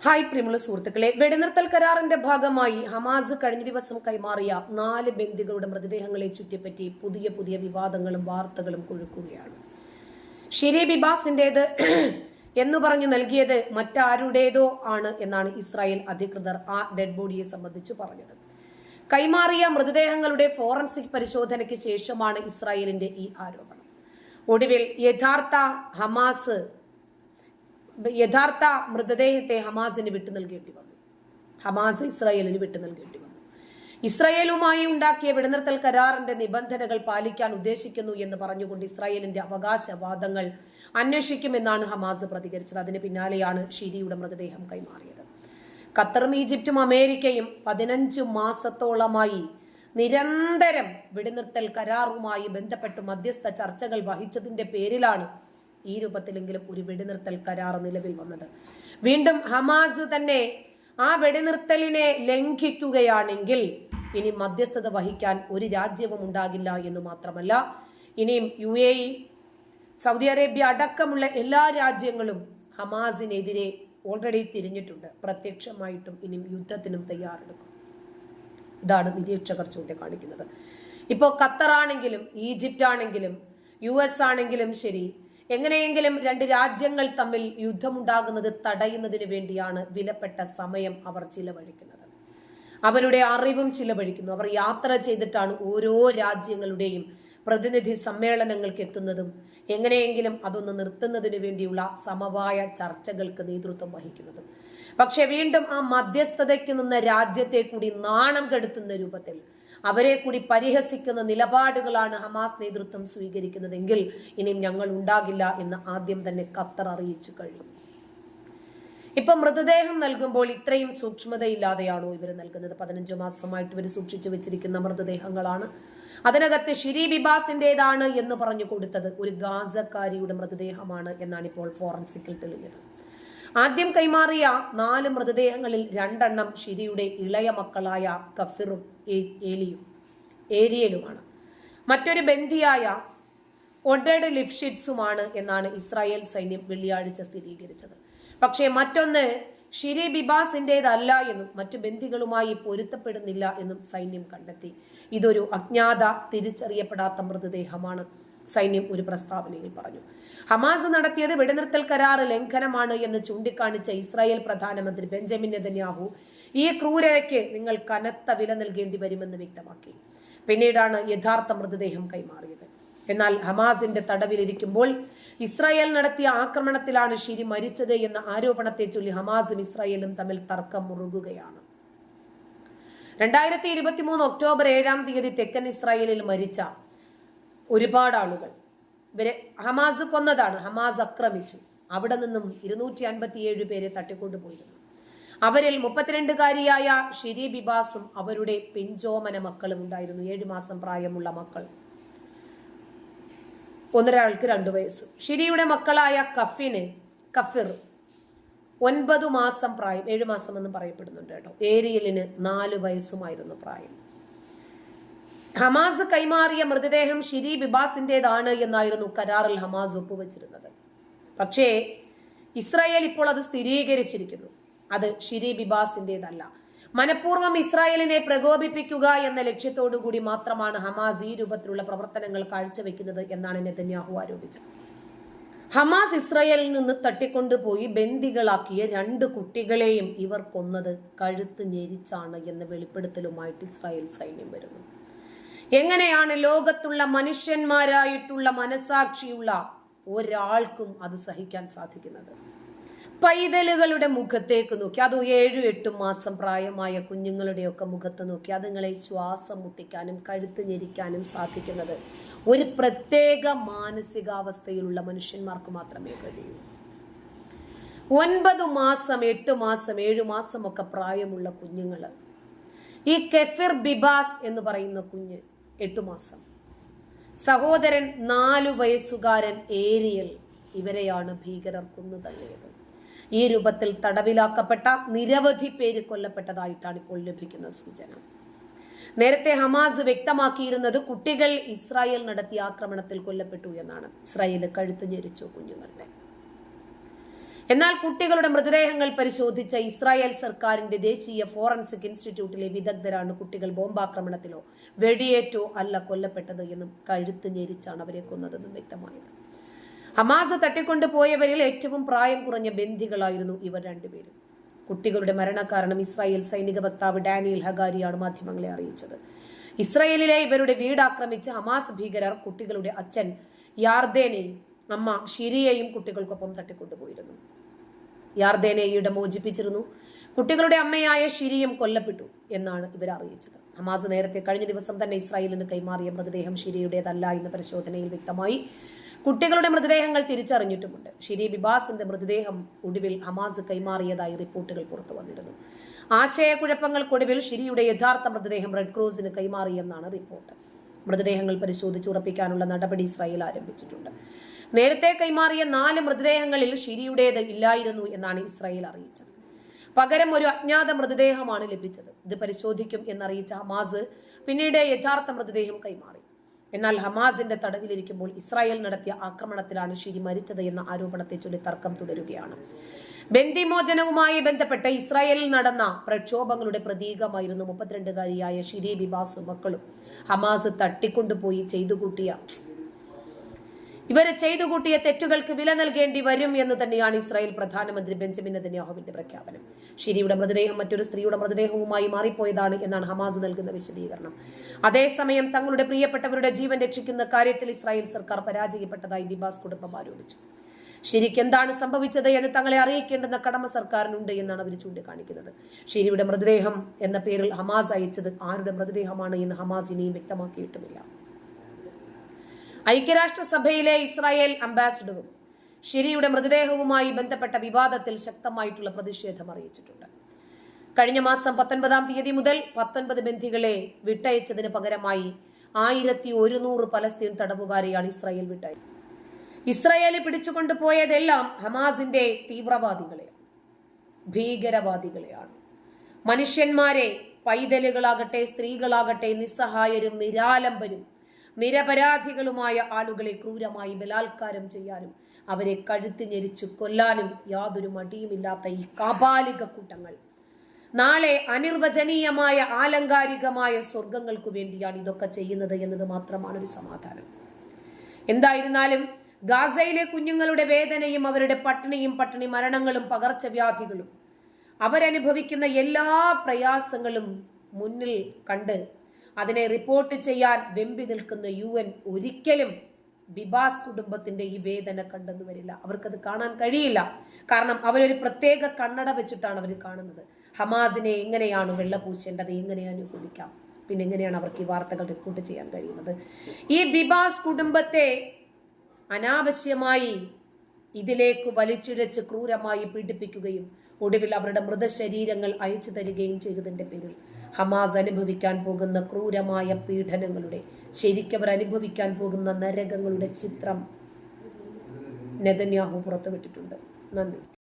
Hi പ്രിയമുള്ള സുഹൃത്തുക്കളെ വെടിനിർത്തൽ കരാറിന്റെ ഭാഗമായി ഹമാസ് കഴിഞ്ഞ ദിവസം കൈമാറിയ നാല് ബന്ദികളുടെ മൃതദേഹങ്ങളെ ചുറ്റിപ്പറ്റി പുതിയ പുതിയ വിവാദങ്ങളും വാർത്തകളും കൊഴുക്കുകയാണ്. ഷിരി ബിബാസിന്റേത് എന്ന് പറഞ്ഞു നൽകിയത് മറ്റാരുടേതോ ആണ് എന്നാണ് ഇസ്രായേൽ അധികൃതർ ആ ഡെഡ് ബോഡിയെ സംബന്ധിച്ച് പറഞ്ഞത്. കൈമാറിയ മൃതദേഹങ്ങളുടെ ഫോറൻസിക് പരിശോധനയ്ക്ക് ശേഷമാണ് ഇസ്രായേലിന്റെ ഈ ആരോപണം. ഒടുവിൽ യഥാർത്ഥ ഹമാസ് യഥാർത്ഥ മൃതദേഹത്തെ ഹമാസിന് വിട്ടു നൽകേണ്ടി വന്നു. ഹമാസ് ഇസ്രായേലിന് വിട്ടു നൽകേണ്ടി വന്നു. ഇസ്രായേലുമായി ഉണ്ടാക്കിയ വെടിനിർത്തൽ കരാറിന്റെ നിബന്ധനകൾ പാലിക്കാൻ ഉദ്ദേശിക്കുന്നു എന്ന് പറഞ്ഞുകൊണ്ട് ഇസ്രായേലിന്റെ അവകാശവാദങ്ങൾ അന്വേഷിക്കുമെന്നാണ് ഹമാസ് പ്രതികരിച്ചത്. അതിന് പിന്നാലെയാണ് ഷിരിയുടെ മൃതദേഹം കൈമാറിയത്. ഖത്തറും ഈജിപ്തും അമേരിക്കയും പതിനഞ്ച് മാസത്തോളമായി നിരന്തരം വെടിനിർത്തൽ കരാറുമായി ബന്ധപ്പെട്ട് മധ്യസ്ഥ ചർച്ചകൾ വഹിച്ചതിന്റെ പേരിലാണ് ഈ രൂപത്തിലെങ്കിലും ഒരു വെടിനിർത്തൽ കരാർ നിലവിൽ വന്നത്. വീണ്ടും ഹമാസ് തന്നെ ആ വെടിനിർത്തലിനെ ലംഘിക്കുകയാണെങ്കിൽ ഇനി മധ്യസ്ഥത വഹിക്കാൻ ഒരു രാജ്യവും ഉണ്ടാകില്ല എന്ന് മാത്രമല്ല ഇനിയും U A E Saudi Arabia അടക്കമുള്ള എല്ലാ രാജ്യങ്ങളും ഹമാസിനെതിരെ ഓൾറെഡി തിരിഞ്ഞിട്ടുണ്ട്. പ്രത്യക്ഷമായിട്ടും ഇനിയും യുദ്ധത്തിനും തയ്യാറെടുക്കും. ഇതാണ് നിരീക്ഷകർ ചൂണ്ടിക്കാണിക്കുന്നത്. ഇപ്പോൾ ഖത്തറാണെങ്കിലും ഈജിപ്റ്റാണെങ്കിലും യു എസ് ആണെങ്കിലും ശരി എങ്ങനെയെങ്കിലും രണ്ട് രാജ്യങ്ങൾ തമ്മിൽ യുദ്ധമുണ്ടാകുന്നത് തടയുന്നതിന് വേണ്ടിയാണ് വിലപ്പെട്ട സമയം അവർ ചിലവഴിക്കുന്നത്. അവരുടെ അറിവും ചിലവഴിക്കുന്നു. അവർ യാത്ര ചെയ്തിട്ടാണ് ഓരോ രാജ്യങ്ങളുടെയും പ്രതിനിധി സമ്മേളനങ്ങൾക്ക് എത്തുന്നതും എങ്ങനെയെങ്കിലും അതൊന്ന് നിർത്തുന്നതിന് വേണ്ടിയുള്ള സമവായ ചർച്ചകൾക്ക് നേതൃത്വം വഹിക്കുന്നതും. പക്ഷെ വീണ്ടും ആ മധ്യസ്ഥതയ്ക്ക് നിന്ന രാജ്യത്തെ കൂടി നാണം കെടുത്തുന്ന രൂപത്തിൽ അവരെ കൂടി പരിഹസിക്കുന്ന നിലപാടുകളാണ് ഹമാസ് നേതൃത്വം സ്വീകരിക്കുന്നതെങ്കിൽ ഇനിയും ഞങ്ങൾ ഉണ്ടാകില്ല എന്ന് ആദ്യം തന്നെ ഖത്തർ അറിയിച്ചു കഴിഞ്ഞു. ഇപ്പൊ മൃതദേഹം നൽകുമ്പോൾ ഇത്രയും സൂക്ഷ്മതയില്ലാതെയാണോ ഇവർ നൽകുന്നത്? പതിനഞ്ചു മാസമായിട്ട് ഇവർ സൂക്ഷിച്ചു വെച്ചിരിക്കുന്ന മൃതദേഹങ്ങളാണ്. അതിനകത്ത് ഷിരി ബിബാസിന്റേതാണ് എന്ന് പറഞ്ഞു കൊടുത്തത് ഒരു ഗാസക്കാരിയുടെ മൃതദേഹമാണ് എന്നാണ് ഇപ്പോൾ ഫോറൻസിക്കിൽ തെളിഞ്ഞത്. ആദ്യം കൈമാറിയ നാല് മൃതദേഹങ്ങളിൽ രണ്ടെണ്ണം ഷിരിയുടെ ഇളയ മക്കളായ കഫിറും ഏലിയും ഏരിയലുമാണ്. മറ്റൊരു ബന്ധിയായ ഒഡഡ് ലിഫ്ഷിറ്റ്സുമാണ് എന്നാണ് ഇസ്രായേൽ സൈന്യം വെള്ളിയാഴ്ച സ്ഥിരീകരിച്ചത്. പക്ഷേ മറ്റൊന്ന് ഷിരി ബിബാസിന്റേതല്ല എന്നും മറ്റു ബന്ധികളുമായി പൊരുത്തപ്പെടുന്നില്ല എന്നും സൈന്യം കണ്ടെത്തി. ഇതൊരു അജ്ഞാത തിരിച്ചറിയപ്പെടാത്ത മൃതദേഹമാണ് സൈന്യം ഒരു പ്രസ്താവനയിൽ പറഞ്ഞു. ഹമാസ് നടത്തിയത് വെടിനിർത്തൽ കരാർ ലംഘനമാണ് എന്ന് ചൂണ്ടിക്കാണിച്ച ഇസ്രായേൽ പ്രധാനമന്ത്രി ബെഞ്ചമിൻ നെതന്യാഹു ഈ ക്രൂരതയ്ക്ക് നിങ്ങൾ കനത്ത വില നൽകേണ്ടി വരുമെന്ന് വ്യക്തമാക്കി. പിന്നീടാണ് യഥാർത്ഥ മൃതദേഹം കൈമാറിയത്. എന്നാൽ ഹമാസിന്റെ തടവിലിരിക്കുമ്പോൾ ഇസ്രായേൽ നടത്തിയ ആക്രമണത്തിലാണ് ഷിരി മരിച്ചത് എന്ന ആരോപണത്തെ ചൊല്ലി ഹമാസും ഇസ്രായേലും തമ്മിൽ തർക്കം മുറുകുകയാണ്. രണ്ടായിരത്തി ഇരുപത്തി മൂന്ന് ഒക്ടോബർ ഏഴാം തീയതി തെക്കൻ ഇസ്രായേലിൽ മരിച്ച ഒരുപാട് ആളുകൾ. ഇവരെ ഹമാസ് കൊന്നതാണ്. ഹമാസ് അക്രമിച്ചു അവിടെ നിന്നും ഇരുന്നൂറ്റി അൻപത്തിയേഴ് പേരെ തട്ടിക്കൊണ്ടുപോയിരുന്നു. അവരിൽ മുപ്പത്തിരണ്ടുകാരിയായ ഷിരി ബിബാസും അവരുടെ പിഞ്ചോമന മക്കളും ഉണ്ടായിരുന്നു. ഏഴു മാസം പ്രായമുള്ള മക്കൾ. ഒന്നൊരാൾക്ക് രണ്ടു വയസ്സ്. ഷിരിയുടെ മക്കളായ കഫിന് കഫിർ ഒൻപത് മാസം പ്രായം ഏഴു മാസം എന്ന് പറയപ്പെടുന്നുണ്ട് കേട്ടോ. ഏരിയലിന് നാല് വയസ്സുമായിരുന്നു പ്രായം. ഹമാസ് കൈമാറിയ മൃതദേഹം ഷിരി ബിബാസിന്റേതാണ് എന്നായിരുന്നു കരാറിൽ ഹമാസ് ഒപ്പുവെച്ചിരുന്നത്. പക്ഷേ ഇസ്രായേൽ ഇപ്പോൾ അത് സ്ഥിരീകരിച്ചിരിക്കുന്നു. അത് ഷിരി ബിബാസിന്റേതല്ല. മനഃപൂർവം ഇസ്രായേലിനെ പ്രകോപിപ്പിക്കുക എന്ന ലക്ഷ്യത്തോടുകൂടി മാത്രമാണ് ഹമാസ് ഈ രൂപത്തിലുള്ള പ്രവർത്തനങ്ങൾ കാഴ്ചവെക്കുന്നത് എന്നാണ് നെതന്യാഹു ആരോപിച്ചത്. ഹമാസ് ഇസ്രായേലിൽ നിന്ന് തട്ടിക്കൊണ്ടുപോയി ബന്ദികളാക്കിയ രണ്ട് കുട്ടികളെയും ഇവർ കൊന്നത് കഴുത്ത് ഞെരിച്ചാണ് എന്ന വെളിപ്പെടുത്തലുമായിട്ട് ഇസ്രായേൽ സൈന്യം വരുന്നു. എങ്ങനെയാണ് ലോകത്തുള്ള മനുഷ്യന്മാരായിട്ടുള്ള മനസാക്ഷിയുള്ള ഒരാൾക്കും അത് സഹിക്കാൻ സാധിക്കുന്നത്? പൈതലുകളുടെ മുഖത്തേക്ക് നോക്കി. അത് ഏഴു എട്ട് മാസം പ്രായമായ കുഞ്ഞുങ്ങളുടെയൊക്കെ മുഖത്ത് നോക്കി. അതുങ്ങളെ ശ്വാസം മുട്ടിക്കാനും കഴുത്ത് ഞെരിക്കാനും സാധിക്കുന്നത് ഒരു പ്രത്യേക മാനസികാവസ്ഥയിലുള്ള മനുഷ്യന്മാർക്ക് മാത്രമേ കഴിയൂ. ഒൻപത് മാസം എട്ട് മാസം ഏഴു മാസം ഒക്കെ പ്രായമുള്ള കുഞ്ഞുങ്ങൾ ഈ കെഫിർ ബിബാസ് എന്ന് പറയുന്ന കുഞ്ഞ് എട്ടു മാസം. സഹോദരൻ നാലു വയസ്സുകാരൻ ഏരിയൽ ഇവരെയാണ് ഭീകരർ കൊന്നു തള്ളിയത് ഈ രൂപത്തിൽ തടവിലാക്കപ്പെട്ട നിരവധി പേര് കൊല്ലപ്പെട്ടതായിട്ടാണ് ഇപ്പോൾ ലഭിക്കുന്ന സൂചന. നേരത്തെ ഹമാസ് വ്യക്തമാക്കിയിരുന്നത് കുട്ടികൾ ഇസ്രായേൽ നടത്തിയ ആക്രമണത്തിൽ കൊല്ലപ്പെട്ടു എന്നാണ്. ഇസ്രായേൽ കഴുത്തു ഞെരിച്ചു കുഞ്ഞുങ്ങളുടെ. എന്നാൽ കുട്ടികളുടെ മൃതദേഹങ്ങൾ പരിശോധിച്ച ഇസ്രായേൽ സർക്കാരിന്റെ ദേശീയ ഫോറൻസിക് ഇൻസ്റ്റിറ്റ്യൂട്ടിലെ വിദഗ്ധരാണ് കുട്ടികൾ ബോംബാക്രമണത്തിലോ വെടിയേറ്റോ അല്ല കൊല്ലപ്പെട്ടത് എന്നും കഴുത്ത് ഞെരിച്ചാണ് അവരെ കൊന്നതെന്നും വ്യക്തമായത്. ഹമാസ് തട്ടിക്കൊണ്ടുപോയവരിൽ ഏറ്റവും പ്രായം കുറഞ്ഞ ബന്ധികളായിരുന്നു ഇവർ രണ്ടുപേരും. കുട്ടികളുടെ മരണകാരണം ഇസ്രായേൽ സൈനിക വക്താവ് ഡാനിയൽ ഹഗാരിയാണ് മാധ്യമങ്ങളെ അറിയിച്ചത്. ഇസ്രായേലിലെ ഇവരുടെ വീട് ആക്രമിച്ച ഹമാസ് ഭീകരർ കുട്ടികളുടെ അച്ഛൻ യാർദേനെയും അമ്മ ഷിരിയെയും കുട്ടികൾക്കൊപ്പം തട്ടിക്കൊണ്ടുപോയിരുന്നു. യാർദേനയുടെ മോചിപ്പിച്ചിരുന്നു. കുട്ടികളുടെ അമ്മയായ ഷിരിയും കൊല്ലപ്പെട്ടു എന്നാണ് ഇവർ അറിയിച്ചത്. ഹമാസ് നേരത്തെ കഴിഞ്ഞ ദിവസം തന്നെ ഇസ്രായേലിന് കൈമാറിയ മൃതദേഹം ഷിരിയുടേതല്ല എന്ന പരിശോധനയിൽ വ്യക്തമായി കുട്ടികളുടെ മൃതദേഹങ്ങൾ തിരിച്ചറിഞ്ഞിട്ടുമുണ്ട്. ഷിരി ബിബാസിന്റെ മൃതദേഹം ഒടുവിൽ ഹമാസ് കൈമാറിയതായി റിപ്പോർട്ടുകൾ പുറത്തു വന്നിരുന്നു. ആശയക്കുഴപ്പങ്ങൾക്കൊടുവിൽ ഷിരിയുടെ യഥാർത്ഥ മൃതദേഹം റെഡ് ക്രോസിന് കൈമാറിയെന്നാണ് റിപ്പോർട്ട്. മൃതദേഹങ്ങൾ പരിശോധിച്ച് ഉറപ്പിക്കാനുള്ള നടപടി ഇസ്രായേൽ ആരംഭിച്ചിട്ടുണ്ട്. നേരത്തെ കൈമാറിയ നാല് മൃതദേഹങ്ങളിൽ ഷിരിയുടേത് ഇല്ലായിരുന്നു എന്നാണ് ഇസ്രായേൽ അറിയിച്ചത്. പകരം ഒരു അജ്ഞാത മൃതദേഹമാണ് ലഭിച്ചത്. ഇത് പരിശോധിക്കും എന്നറിയിച്ച ഹമാസ് പിന്നീട് യഥാർത്ഥ മൃതദേഹം കൈമാറി. എന്നാൽ ഹമാസിന്റെ തടവിലിരിക്കുമ്പോൾ ഇസ്രായേൽ നടത്തിയ ആക്രമണത്തിലാണ് ഷിരി മരിച്ചത് എന്ന ആരോപണത്തെ ചൊല്ലി തർക്കം തുടരുകയാണ്. ബന്ദിമോചനവുമായി ബന്ധപ്പെട്ട് ഇസ്രായേലിൽ നടന്ന പ്രക്ഷോഭങ്ങളുടെ പ്രതീകമായിരുന്നു മുപ്പത്തിരണ്ടുകാരിയായ ഷിരി ബിബാസും മക്കളും. ഹമാസ് തട്ടിക്കൊണ്ടുപോയി ചെയ്തു കൂട്ടിയ ഇവരെ ചെയ്തു കൂട്ടിയ തെറ്റുകൾക്ക് വില നൽകേണ്ടി വരും എന്ന് തന്നെയാണ് ഇസ്രായേൽ പ്രധാനമന്ത്രി ബെഞ്ചമിൻ നെതന്യാഹുവിന്റെ പ്രഖ്യാപനം. ഷിരിയുടെ മൃതദേഹം മറ്റൊരു സ്ത്രീയുടെ മൃതദേഹവുമായി മാറിപ്പോയതാണ് എന്നാണ് ഹമാസ് നൽകുന്ന വിശദീകരണം. അതേസമയം തങ്ങളുടെ പ്രിയപ്പെട്ടവരുടെ ജീവൻ രക്ഷിക്കുന്ന കാര്യത്തിൽ ഇസ്രായേൽ സർക്കാർ പരാജയപ്പെട്ടതായി ബിബാസ് കുടുംബം ആരോപിച്ചു. ഷിരിക്ക് എന്താണ് സംഭവിച്ചത് എന്ന് തങ്ങളെ അറിയിക്കേണ്ടെന്ന കടമ സർക്കാരിനുണ്ട് എന്നാണ് അവർ ചൂണ്ടിക്കാണിക്കുന്നത്. ഷിരിയുടെ മൃതദേഹം എന്ന പേരിൽ ഹമാസ് അയച്ചത് ആരുടെ മൃതദേഹമാണ് എന്ന് ഹമാസ് ഇനിയും വ്യക്തമാക്കിയിട്ടുമില്ല. ഐക്യരാഷ്ട്രസഭയിലെ ഇസ്രായേൽ അംബാസിഡറും ഷിരിയുടെ മൃതദേഹവുമായി ബന്ധപ്പെട്ട വിവാദത്തിൽ ശക്തമായിട്ടുള്ള പ്രതിഷേധം അറിയിച്ചിട്ടുണ്ട്. കഴിഞ്ഞ മാസം പത്തൊൻപതാം തീയതി മുതൽ പത്തൊൻപത് ബന്ധികളെ വിട്ടയച്ചതിന് പകരമായി ആയിരത്തി ഒരുന്നൂറ് പലസ്തീൻ തടവുകാരെയാണ് ഇസ്രായേൽ വിട്ടയച്ചത്. ഇസ്രായേലിൽ പിടിച്ചുകൊണ്ടുപോയതെല്ലാം ഹമാസിന്റെ തീവ്രവാദികളെയാണ് ഭീകരവാദികളെയാണ്. മനുഷ്യന്മാരെ പൈതലുകളാകട്ടെ സ്ത്രീകളാകട്ടെ നിസ്സഹായരും നിരാലംബരും നിരപരാധികളുമായ ആളുകളെ ക്രൂരമായി ബലാത്കാരം ചെയ്യാനും അവരെ കഴുത്ത് ഞെരിച്ചു കൊല്ലാനും യാതൊരു മടിയുമില്ലാത്ത ഈ കാപാലിക കൂട്ടങ്ങൾ. നാളെ അനിർവചനീയമായ ആലങ്കാരികമായ സ്വർഗങ്ങൾക്കു വേണ്ടിയാണ് ഇതൊക്കെ ചെയ്യുന്നത് എന്നത് മാത്രമാണ് ഒരു സമാധാനം. എന്തായിരുന്നാലും ഗാസയിലെ കുഞ്ഞുങ്ങളുടെ വേദനയും അവരുടെ പട്ടിണിയും പട്ടിണി മരണങ്ങളും പകർച്ചവ്യാധികളും അവരനുഭവിക്കുന്ന എല്ലാ പ്രയാസങ്ങളും മുന്നിൽ കണ്ട് അതിനെ റിപ്പോർട്ട് ചെയ്യാൻ വെമ്പി നിൽക്കുന്ന യു എൻ ഒരിക്കലും ബിബാസ് കുടുംബത്തിന്റെ ഈ വേദന കണ്ടെന്ന് വരില്ല. അവർക്കത് കാണാൻ കഴിയില്ല. കാരണം അവരൊരു പ്രത്യേക കണ്ണട വെച്ചിട്ടാണ് അവർ കാണുന്നത്. ഹമാസിനെ എങ്ങനെയാണ് വെള്ളപൂശേണ്ടത്? എങ്ങനെയാണ് കുടിക്കാം പിന്നെ എങ്ങനെയാണ് അവർക്ക് ഈ വാർത്തകൾ റിപ്പോർട്ട് ചെയ്യാൻ കഴിയുന്നത്? ഈ ബിബാസ് കുടുംബത്തെ അനാവശ്യമായി ഇതിലേക്ക് വലിച്ചിഴച്ച് ക്രൂരമായി പീഡിപ്പിക്കുകയും ഒടുവിൽ അവരുടെ മൃതശരീരങ്ങൾ അയച്ചു തരികയും ചെയ്തതിന്റെ പേരിൽ ഹമാസ് അനുഭവിക്കാൻ പോകുന്ന ക്രൂരമായ പീഡനങ്ങളുടെ ശരിക്കവർ അനുഭവിക്കാൻ പോകുന്ന നരകങ്ങളുടെ ചിത്രം നെതന്യാഹു പുറത്തുവിട്ടിട്ടുണ്ട്. നന്ദി.